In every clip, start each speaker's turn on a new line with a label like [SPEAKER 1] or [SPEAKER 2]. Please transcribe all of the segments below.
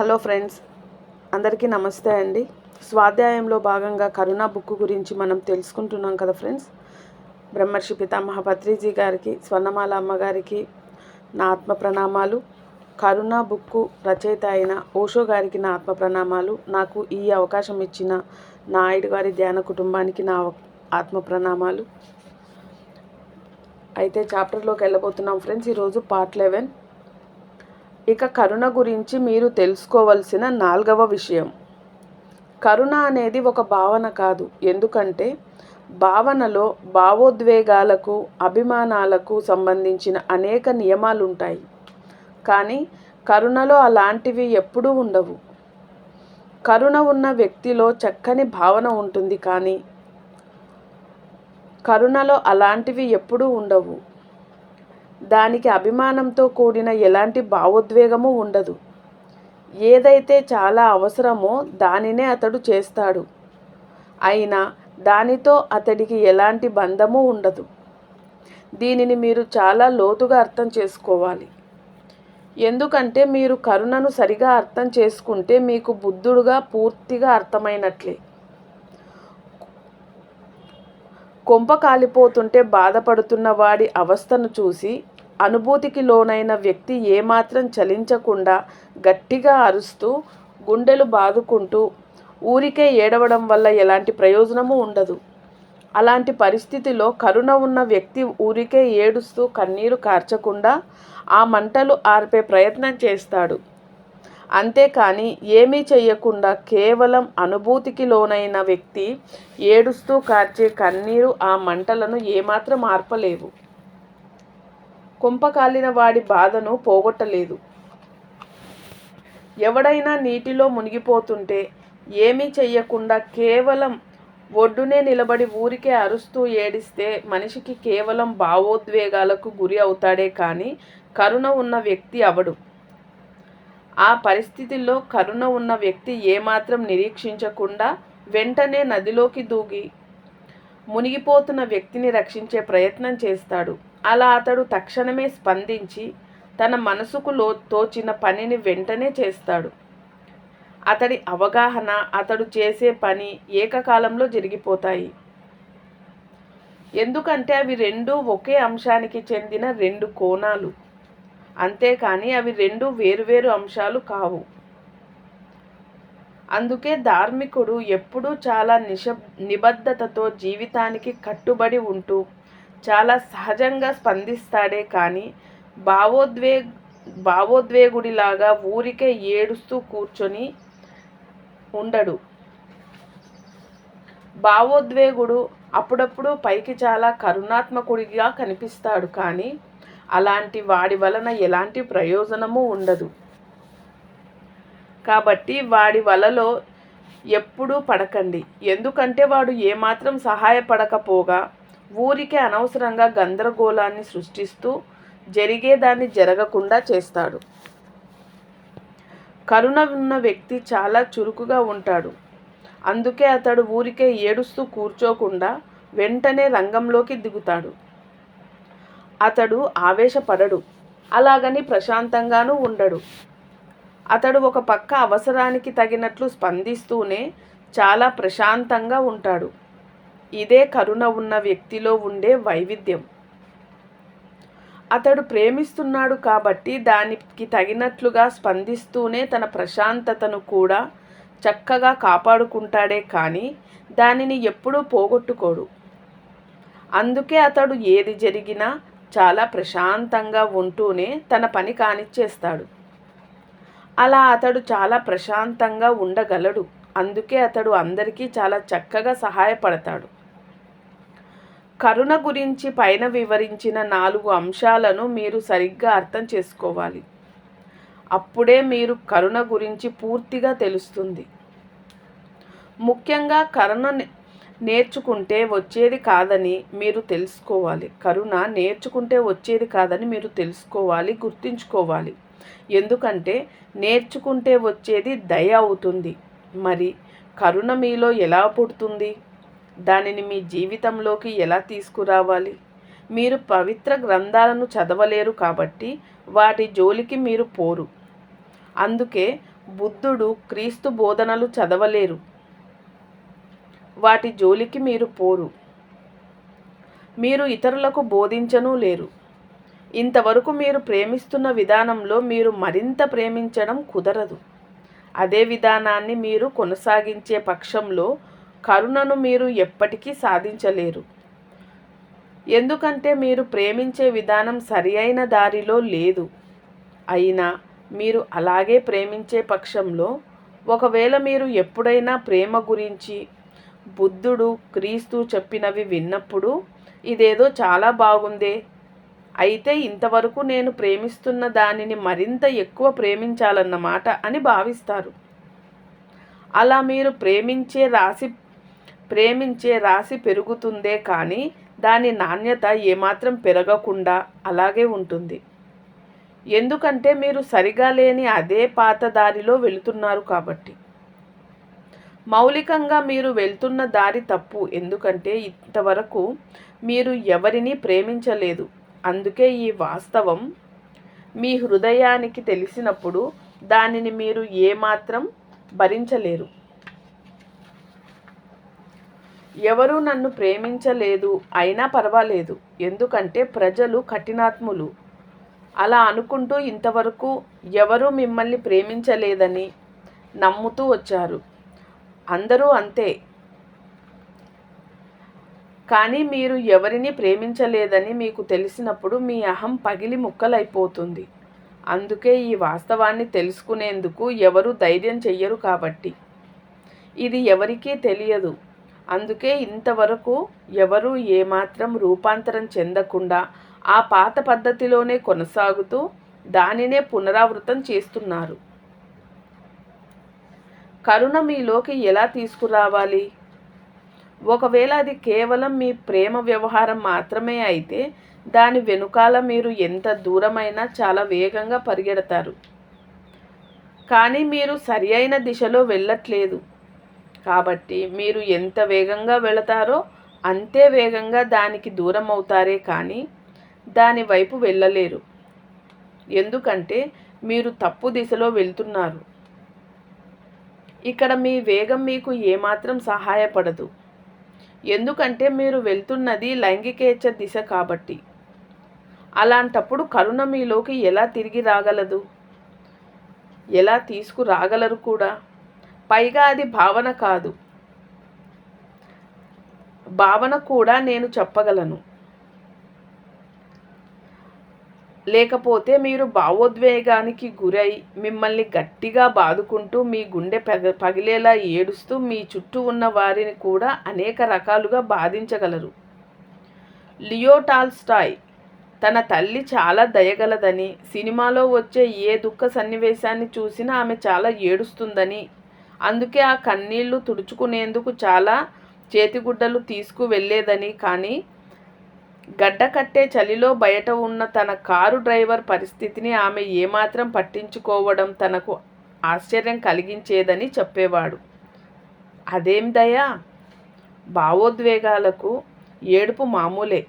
[SPEAKER 1] Hello friends అందరికీ నమస్తే అండి. స్వాధ్యాయంలో భాగంగా కరుణా బుక్ గురించి మనం తెలుసుకుంటున్నాం కదా ఫ్రెండ్స్. బ్రహ్మర్షి పితామహ పత్రిజీ గారికి స్వర్ణమాల అమ్మగారికి నా ఆత్మ ప్రణామాలు. కరుణా బుక్కు రచయిత అయిన ఓషో గారికి నా ఆత్మ ప్రణామాలు. నాకు ఈ అవకాశం ఇచ్చిన నాయుడు గారి ధ్యాన కుటుంబానికి నా ఆత్మ ప్రణామాలు. అయితే చాప్టర్లోకి వెళ్ళబోతున్నాం ఫ్రెండ్స్. ఈరోజు పార్ట్ లెవెన్. ఇక కరుణ గురించి మీరు తెలుసుకోవలసిన నాలుగవ విషయం. కరుణ అనేది ఒక భావన కాదు. ఎందుకంటే భావనలో భావోద్వేగాలకు అభిమానాలకు సంబంధించిన అనేక నియమాలు ఉంటాయి కానీ కరుణలో అలాంటివి ఎప్పుడూ ఉండవు. కరుణ ఉన్న వ్యక్తిలో చక్కని భావన ఉంటుంది కానీ కరుణలో అలాంటివి ఎప్పుడూ ఉండవు. దానికి అభిమానంతో కూడిన ఎలాంటి భావోద్వేగము ఉండదు. ఏదైతే చాలా అవసరమో దానినే అతడు చేస్తాడు. అయినా దానితో అతడికి ఎలాంటి బంధము ఉండదు. దీనిని మీరు చాలా లోతుగా అర్థం చేసుకోవాలి. ఎందుకంటే మీరు కరుణను సరిగా అర్థం చేసుకుంటే మీకు బుద్ధుడుగా పూర్తిగా అర్థమైనట్లే. కొంప కాలిపోతుంటే బాధపడుతున్న వాడి అవస్థను చూసి అనుభూతికి లోనైన వ్యక్తి ఏమాత్రం చలించకుండా గట్టిగా అరుస్తూ గుండెలు బాదుకుంటూ ఊరికే ఏడవడం వల్ల ఎలాంటి ప్రయోజనము ఉండదు. అలాంటి పరిస్థితిలో కరుణ ఉన్న వ్యక్తి ఊరికే ఏడుస్తూ కన్నీరు కార్చకుండా ఆ మంటలు ఆర్పే ప్రయత్నం చేస్తాడు. అంతేకాని ఏమీ చేయకుండా కేవలం అనుభూతికి లోనైన వ్యక్తి ఏడుస్తూ కార్చే కన్నీరు ఆ మంటలను ఏమాత్రం ఆర్పలేవు. కుంపకాలిన వాడి బాధను పోగొట్టలేదు. ఎవడైనా నీటిలో మునిగిపోతుంటే ఏమీ చెయ్యకుండా కేవలం ఒడ్డునే నిలబడి ఊరికే అరుస్తూ ఏడిస్తే మనిషికి కేవలం భావోద్వేగాలకు గురి అవుతాడే కానీ కరుణ ఉన్న వ్యక్తి అవడు. ఆ పరిస్థితిలో కరుణ ఉన్న వ్యక్తి ఏమాత్రం నిరీక్షించకుండా వెంటనే నదిలోకి దూగి మునిగిపోతున్న వ్యక్తిని రక్షించే ప్రయత్నం చేస్తాడు. అలా అతడు తక్షణమే స్పందించి తన మనసుకు లో తోచిన పనిని వెంటనే చేస్తాడు. అతడి అవగాహన అతడు చేసే పని ఏకకాలంలో జరిగిపోతాయి. ఎందుకంటే అవి రెండు ఒకే అంశానికి చెందిన రెండు కోణాలు. అంతేకాని అవి రెండు వేరువేరు అంశాలు కావు. అందుకే ధార్మికుడు ఎప్పుడూ చాలా నిశబ్ నిబద్ధతతో జీవితానికి కట్టుబడి ఉంటూ చాలా సహజంగా స్పందిస్తాడే కానీ భావోద్వే భావోద్వేగుడిలాగా ఊరికే ఏడుస్తూ కూర్చొని ఉండడు. భావోద్వేగుడు అప్పుడప్పుడు పైకి చాలా కరుణాత్మకుడిగా కనిపిస్తాడు కానీ అలాంటి వాడి వలన ఎలాంటి ప్రయోజనము ఉండదు. కాబట్టి వాడి వలలో ఎప్పుడూ పడకండి. ఎందుకంటే వాడు ఏమాత్రం సహాయపడకపోగా ఊరికే అనవసరంగా గందరగోళాన్ని సృష్టిస్తూ జరిగేదాన్ని జరగకుండా చేస్తాడు. కరుణ ఉన్న వ్యక్తి చాలా చురుకుగా ఉంటాడు. అందుకే అతడు ఊరికే ఏడుస్తూ కూర్చోకుండా వెంటనే రంగంలోకి దిగుతాడు. అతడు ఆవేశపడడు. అలాగని ప్రశాంతంగానూ ఉండడు. అతడు ఒక పక్క అవసరానికి తగినట్లు స్పందిస్తూనే చాలా ప్రశాంతంగా ఉంటాడు. ఇదే కరుణ ఉన్న వ్యక్తిలో ఉండే వైవిధ్యం. అతడు ప్రేమిస్తున్నాడు కాబట్టి దానికి తగినట్లుగా స్పందిస్తూనే తన ప్రశాంతతను కూడా చక్కగా కాపాడుకుంటాడే కానీ దానిని ఎప్పుడూ పోగొట్టుకోడు. అందుకే అతడు ఏది జరిగినా చాలా ప్రశాంతంగా ఉంటూనే తన పని కానిచ్చేస్తాడు. అలా అతడు చాలా ప్రశాంతంగా ఉండగలడు. అందుకే అతడు అందరికీ చాలా చక్కగా సహాయపడతాడు. కరుణ గురించి పైన వివరించిన నాలుగు అంశాలను మీరు సరిగ్గా అర్థం చేసుకోవాలి. అప్పుడే మీరు కరుణ గురించి పూర్తిగా తెలుస్తుంది. ముఖ్యంగా కరుణ నేర్చుకుంటే వచ్చేది కాదని మీరు తెలుసుకోవాలి. కరుణ నేర్చుకుంటే వచ్చేది కాదని మీరు తెలుసుకోవాలి గుర్తుంచుకోవాలి. ఎందుకంటే నేర్చుకుంటే వచ్చేది దయ అవుతుంది. మరి కరుణ మీలో ఎలా పుడుతుంది? దానిని మీ జీవితంలోకి ఎలా తీసుకురావాలి? మీరు పవిత్ర గ్రంథాలను చదవలేరు కాబట్టి వాటి జోలికి మీరు పోరు. అందుకే బుద్ధుడు క్రీస్తు బోధనలు చదవలేరు. వాటి జోలికి మీరు పోరు. మీరు ఇతరులకు బోధించనూ లేరు. ఇంతవరకు మీరు ప్రేమిస్తున్న విధానంలో మీరు మరింత ప్రేమించడం కుదరదు. అదే విధానాన్ని మీరు కొనసాగించే పక్షంలో కరుణను మీరు ఎప్పటికీ సాధించలేరు. ఎందుకంటే మీరు ప్రేమించే విధానం సరి అయిన దారిలో లేదు. అయినా మీరు అలాగే ప్రేమించే పక్షంలో ఒకవేళ మీరు ఎప్పుడైనా ప్రేమ గురించి బుద్ధుడు క్రీస్తు చెప్పినవి విన్నప్పుడు ఇదేదో చాలా బాగుందే. అయితే ఇంతవరకు నేను ప్రేమిస్తున్న దానిని మరింత ఎక్కువ ప్రేమించాలన్నమాట అని భావిస్తారు. అలా మీరు ప్రేమించే రాశి ప్రేమించే రాశి పెరుగుతుందే కానీ దాని నాణ్యత ఏమాత్రం పెరగకుండా అలాగే ఉంటుంది. ఎందుకంటే మీరు సరిగా లేని అదే పాత దారిలో వెళుతున్నారు కాబట్టి. మౌలికంగా మీరు వెళ్తున్న దారి తప్పు. ఎందుకంటే ఇంతవరకు మీరు ఎవరిని ప్రేమించలేదు. అందుకే ఈ వాస్తవం మీ హృదయానికి తెలిసినప్పుడు దానిని మీరు ఏమాత్రం భరించలేరు. ఎవరు నన్ను ప్రేమించలేదు. అయినా పర్వాలేదు. ఎందుకంటే ప్రజలు కఠినాత్ములు. అలా అనుకుంటూ ఇంతవరకు ఎవరూ మిమ్మల్ని ప్రేమించలేదని నమ్ముతూ వచ్చారు. అందరూ అంతే. కానీ మీరు ఎవరిని ప్రేమించలేదని మీకు తెలిసినప్పుడు మీ అహం పగిలి ముక్కలైపోతుంది. అందుకే ఈ వాస్తవాన్ని తెలుసుకునేందుకు ఎవరు ధైర్యం చెయ్యరు కాబట్టి. ఇది ఎవరికీ తెలియదు. అందుకే ఇంతవరకు ఎవరూ ఏమాత్రం రూపాంతరం చెందకుండా ఆ పాత పద్ధతిలోనే కొనసాగుతూ దానినే పునరావృతం చేస్తున్నారు. కరుణ మీలోకి ఎలా తీసుకురావాలి? ఒకవేళ అది కేవలం మీ ప్రేమ వ్యవహారం మాత్రమే అయితే దాని వెనుకాల మీరు ఎంత దూరమైనా చాలా వేగంగా పరిగెడతారు. కానీ మీరు సరి అయిన దిశలో వెళ్ళట్లేదు. కాబట్టి మీరు ఎంత వేగంగా వెళతారో అంతే వేగంగా దానికి దూరం అవుతారే కానీ దాని వైపు వెళ్ళలేరు. ఎందుకంటే మీరు తప్పు దిశలో వెళ్తున్నారు. ఇక్కడ మీ వేగం మీకు ఏమాత్రం సహాయపడదు. ఎందుకంటే మీరు వెళ్తున్నది లైంగికేచ్ఛ దిశ కాబట్టి. అలాంటప్పుడు కరుణ మీలోకి ఎలా తిరిగి రాగలదు? ఎలా తీసుకురాగలరు కూడా? పైగా అది భావన కాదు. భావన కూడా నేను చెప్పగలను. లేకపోతే మీరు భావోద్వేగానికి గురై మిమ్మల్ని గట్టిగా బాదుకుంటూ మీ గుండె పగ పగిలేలా ఏడుస్తూ మీ చుట్టూ ఉన్న వారిని కూడా అనేక రకాలుగా బాధించగలరు. లియోటాల్స్టాయ్ తన తల్లి చాలా దయగలదని సినిమాలో వచ్చే ఏ దుఃఖ సన్నివేశాన్ని చూసినా ఆమె చాలా ఏడుస్తుందని అందుకే ఆ కన్నీళ్ళు తుడుచుకునేందుకు చాలా చేతిగుడ్డలు తీసుకువెళ్ళేదని కానీ గడ్డ కట్టే చలిలో బయట ఉన్న తన కారు డ్రైవర్ పరిస్థితిని ఆమె ఏమాత్రం పట్టించుకోవడం తనకు ఆశ్చర్యం కలిగించేదని చెప్పేవాడు. అదేం దయా? భావోద్వేగాలకు ఏడుపు మామూలే.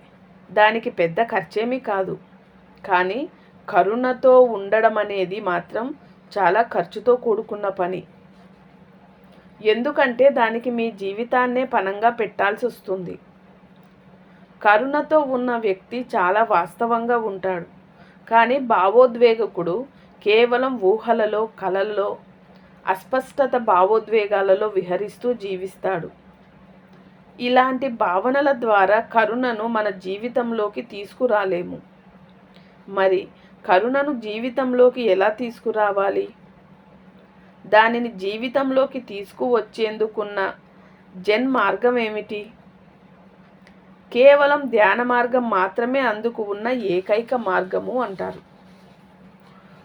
[SPEAKER 1] దానికి పెద్ద ఖర్చేమీ కాదు. కానీ కరుణతో ఉండడం అనేది మాత్రం చాలా ఖర్చుతో కూడుకున్న పని. ఎందుకంటే దానికి మీ జీవితాన్నే పనంగా పెట్టాల్సి వస్తుంది కరుణతో ఉన్న వ్యక్తి చాలా వాస్తవంగా ఉంటాడు. కానీ భావోద్వేగకుడు కేవలం ఊహలలో కలల్లో అస్పష్టత భావోద్వేగాలలో విహరిస్తూ జీవిస్తాడు. ఇలాంటి భావనల ద్వారా కరుణను మన జీవితంలోకి తీసుకురాలేము. మరి కరుణను జీవితంలోకి ఎలా తీసుకురావాలి? దానిని జీవితంలోకి తీసుకువచ్చేందుకున్న జన్ మార్గం ఏమిటి? కేవలం ధ్యాన మార్గం మాత్రమే అందుకు ఉన్న ఏకైక మార్గము అంటారు.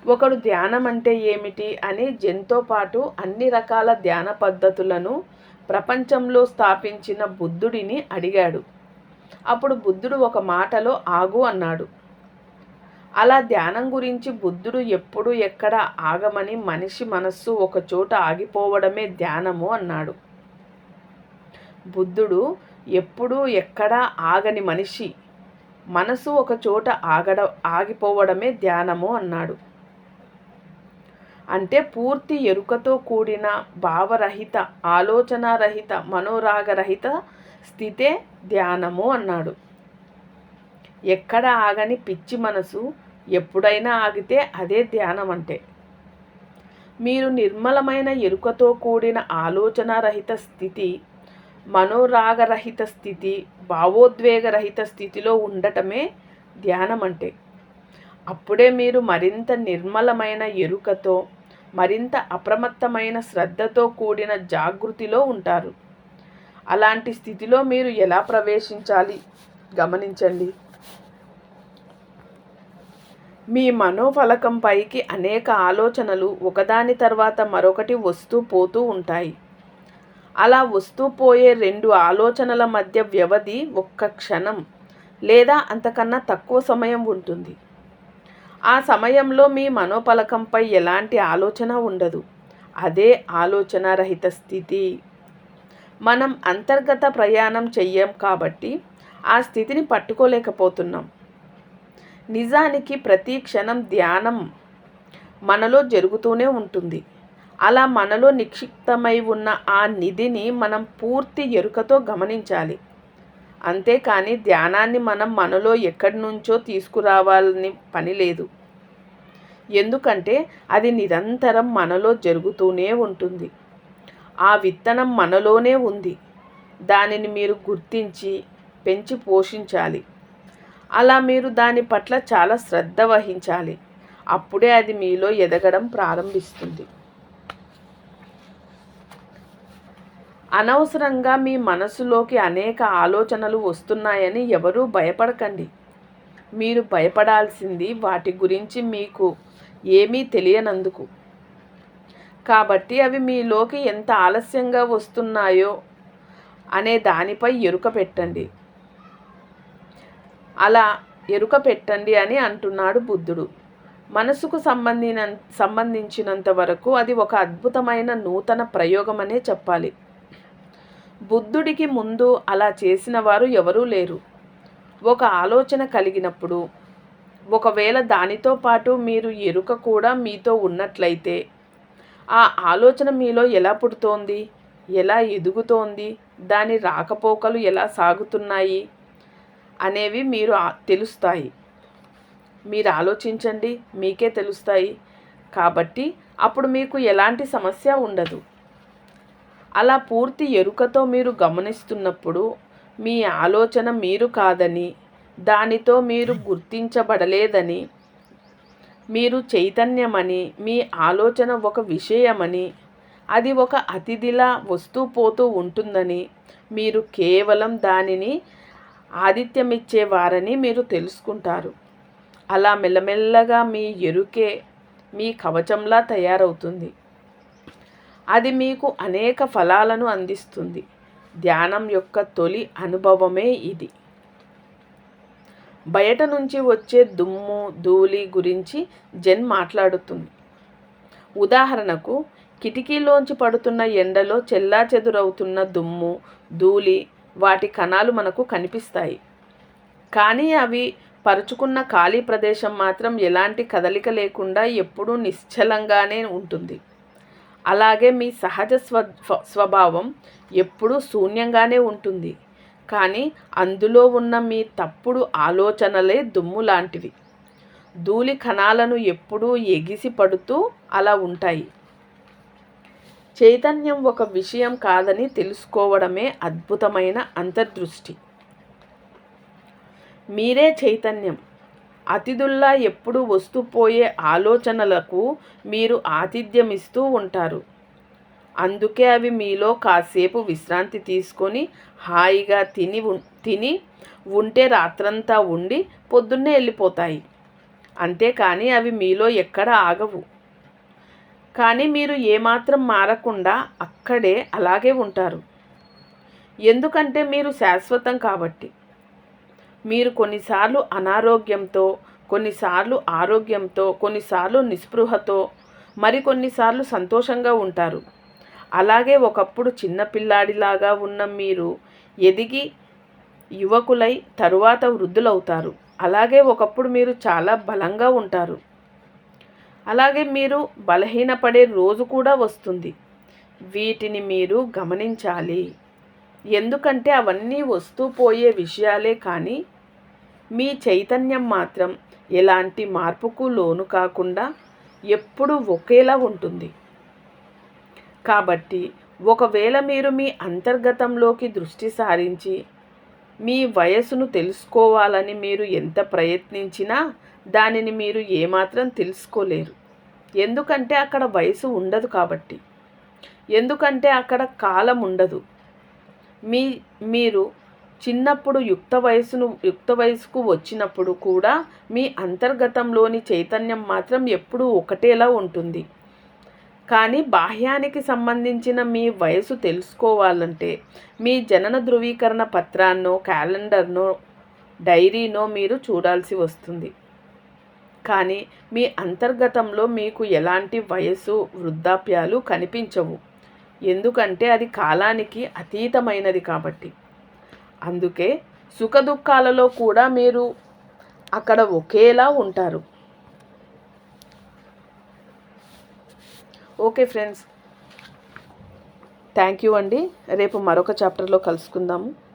[SPEAKER 1] ఒకడు ధ్యానం అంటే ఏమిటి అని జన్తో పాటు అన్ని రకాల ధ్యాన పద్ధతులను ప్రపంచంలో స్థాపించిన బుద్ధుడిని అడిగాడు. అప్పుడు బుద్ధుడు ఒక మాటలో ఆగు అన్నాడు. అలా ధ్యానం గురించి బుద్ధుడు ఎప్పుడు ఎక్కడ ఆగమని మనిషి మనస్సు ఒక చోట ఆగిపోవడమే ధ్యానము అన్నాడు. బుద్ధుడు ఎప్పుడూ ఎక్కడా ఆగని మనిషి. మనసు ఒక చోట ఆగడ ఆగిపోవడమే ధ్యానము అన్నాడు. అంటే పూర్తి ఎరుకతో కూడిన భావరహిత ఆలోచనారహిత మనోరాగరహిత స్థితే ధ్యానము అన్నాడు. ఎక్కడ ఆగని పిచ్చి మనసు ఎప్పుడైనా ఆగితే అదే ధ్యానం అంటే మీరు నిర్మలమైన ఎరుకతో కూడిన ఆలోచనారహిత స్థితి మనోరాగరహిత స్థితి భావోద్వేగరహిత స్థితిలో ఉండటమే ధ్యానం అంటే అప్పుడే మీరు మరింత నిర్మలమైన ఎరుకతో మరింత అప్రమత్తమైన శ్రద్ధతో కూడిన జాగృతిలో ఉంటారు. అలాంటి స్థితిలో మీరు ఎలా ప్రవేశించాలి? గమనించండి. మీ మనోఫలకం పైకి అనేక ఆలోచనలు ఒకదాని తర్వాత మరొకటి వస్తూ పోతూ ఉంటాయి. అలా వస్తూ పోయే రెండు ఆలోచనల మధ్య వ్యవధి ఒక్క క్షణం లేదా అంతకన్నా తక్కువ సమయం ఉంటుంది. ఆ సమయంలో మీ మనోపలకంపై ఎలాంటి ఆలోచన ఉండదు. అదే ఆలోచన రహిత స్థితి. మనం అంతర్గత ప్రయాణం చెయ్యం కాబట్టి ఆ స్థితిని పట్టుకోలేకపోతున్నాం. నిజానికి ప్రతి క్షణం ధ్యానం మనలో జరుగుతూనే ఉంటుంది. అలా మనలో నిక్షిప్తమై ఉన్న ఆ నిధిని మనం పూర్తి ఎరుకతో గమనించాలి. అంతేకాని ధ్యానాన్ని మనం మనలో ఎక్కడి నుంచో తీసుకురావాలని పని లేదు. ఎందుకంటే అది నిరంతరం మనలో జరుగుతూనే ఉంటుంది. ఆ విత్తనం మనలోనే ఉంది. దానిని మీరు గుర్తించి పెంచి పోషించాలి. అలా మీరు దాని పట్ల చాలా శ్రద్ధ వహించాలి. అప్పుడే అది మీలో ఎదగడం ప్రారంభిస్తుంది. అనవసరంగా మీ మనసులోకి అనేక ఆలోచనలు వస్తున్నాయని ఎవరూ భయపడకండి. మీరు భయపడాల్సింది వాటి గురించి మీకు ఏమీ తెలియనందుకు. కాబట్టి అవి మీలోకి ఎంత ఆలస్యంగా వస్తున్నాయో అనే దానిపై ఎరుక పెట్టండి. అలా ఎరుక పెట్టండి అని అంటున్నాడు బుద్ధుడు. మనసుకు సంబంధిన సంబంధించినంత వరకు అది ఒక అద్భుతమైన నూతన ప్రయోగమనే చెప్పాలి. బుద్ధుడికి ముందు అలా చేసిన వారు ఎవరూ లేరు. ఒక ఆలోచన కలిగినప్పుడు ఒకవేళ దానితో పాటు మీరు ఎరుక కూడా మీతో ఉన్నట్లయితే ఆ ఆలోచన మీలో ఎలా పుడుతోంది? ఎలా ఎదుగుతోంది? దాని రాకపోకలు ఎలా సాగుతున్నాయి? అనేవి మీరు తెలుస్తాయి. మీరు ఆలోచించండి మీకే తెలుస్తాయి. కాబట్టి అప్పుడు మీకు ఎలాంటి సమస్య ఉండదు. అలా పూర్తి ఎరుకతో మీరు గమనిస్తున్నప్పుడు మీ ఆలోచన మీరు కాదని దానితో మీరు గుర్తించబడలేదని మీరు చైతన్యమని మీ ఆలోచన ఒక విషయమని అది ఒక అతిథిలా వస్తూ పోతూ ఉంటుందని మీరు కేవలం దానిని ఆతిథ్యమిచ్చేవారని మీరు తెలుసుకుంటారు. అలా మెల్లమెల్లగా మీ ఎరుకే మీ కవచంలా తయారవుతుంది. అది మీకు అనేక ఫలాలను అందిస్తుంది. ధ్యానం యొక్క తొలి అనుభవమే ఇది. బయట నుంచి వచ్చే దుమ్ము ధూళి గురించి జెన్ మాట్లాడుతుంది. ఉదాహరణకు కిటికీలోంచి పడుతున్న ఎండలో చెల్లా చెదురవుతున్న దుమ్ము ధూళి వాటి కణాలు మనకు కనిపిస్తాయి. కానీ అవి పరుచుకున్న ఖాళీ ప్రదేశం మాత్రం ఎలాంటి కదలిక లేకుండా ఎప్పుడూ నిశ్చలంగానే ఉంటుంది. అలాగే మీ సహజ స్వ స్వభావం ఎప్పుడూ శూన్యంగానే ఉంటుంది. కానీ అందులో ఉన్న మీ తప్పుడు ఆలోచనలే దుమ్ము లాంటివి. ధూళి కణాలను ఎప్పుడూ ఎగిసి పడుతూ అలా ఉంటాయి. చైతన్యం ఒక విషయం కాదని తెలుసుకోవడమే అద్భుతమైన అంతర్దృష్టి. మీరే చైతన్యం. అతిథుల్లా ఎప్పుడు వస్తుపోయే ఆలోచనలకు మీరు ఆతిథ్యమిస్తూ ఉంటారు. అందుకే అవి మీలో కాసేపు విశ్రాంతి తీసుకొని హాయిగా తిని తిని ఉంటే రాత్రంతా ఉండి పొద్దున్నే వెళ్ళిపోతాయి. అంతేకాని అవి మీలో ఎక్కడ ఆగవు. కానీ మీరు ఏమాత్రం మారకుండా అక్కడే అలాగే ఉంటారు. ఎందుకంటే మీరు శాశ్వతం కాబట్టి. మీరు కొన్నిసార్లు అనారోగ్యంతో కొన్నిసార్లు ఆరోగ్యంతో కొన్నిసార్లు నిస్పృహతో మరికొన్నిసార్లు సంతోషంగా ఉంటారు. అలాగే ఒకప్పుడు చిన్నపిల్లాడిలాగా ఉన్న మీరు ఎదిగి యువకులై తరువాత వృద్ధులవుతారు. అలాగే ఒకప్పుడు మీరు చాలా బలంగా ఉంటారు. అలాగే మీరు బలహీనపడే రోజు కూడా వస్తుంది. వీటిని మీరు గమనించాలి. ఎందుకంటే అవన్నీ వస్తూ పోయే విషయాలే కానీ మీ చైతన్యం మాత్రం ఎలాంటి మార్పుకు లోను కాకుండా ఎప్పుడూ ఒకేలా ఉంటుంది. కాబట్టి ఒకవేళ మీరు మీ అంతర్గతంలోకి దృష్టి సారించి మీ వయసును తెలుసుకోవాలని మీరు ఎంత ప్రయత్నించినా దానిని మీరు ఏమాత్రం తెలుసుకోలేరు. ఎందుకంటే అక్కడ వయసు ఉండదు కాబట్టి. ఎందుకంటే అక్కడ కాలం ఉండదు. మీ మీరు చిన్నప్పుడు యుక్త వయసును యుక్త వయసుకు వచ్చినప్పుడు కూడా మీ అంతర్గతంలోని చైతన్యం మాత్రం ఎప్పుడూ ఒకటేలా ఉంటుంది. కానీ బాహ్యానికి సంబంధించిన మీ వయసు తెలుసుకోవాలంటే మీ జనన ధృవీకరణ పత్రాన్నో క్యాలెండర్నో డైరీనో మీరు చూడాల్సి వస్తుంది. కానీ మీ అంతర్గతంలో మీకు ఎలాంటి వయసు వృద్ధాప్యాలు కనిపించవు. ఎందుకంటే అది కాలానికి అతీతమైనది కాబట్టి. అందుకే సుఖదుఖాలలో కూడా మీరు అక్కడ ఒకేలా ఉంటారు. Okay friends. థ్యాంక్ యూ అండి. రేపు మరొక చాప్టర్లో కలుసుకుందాము.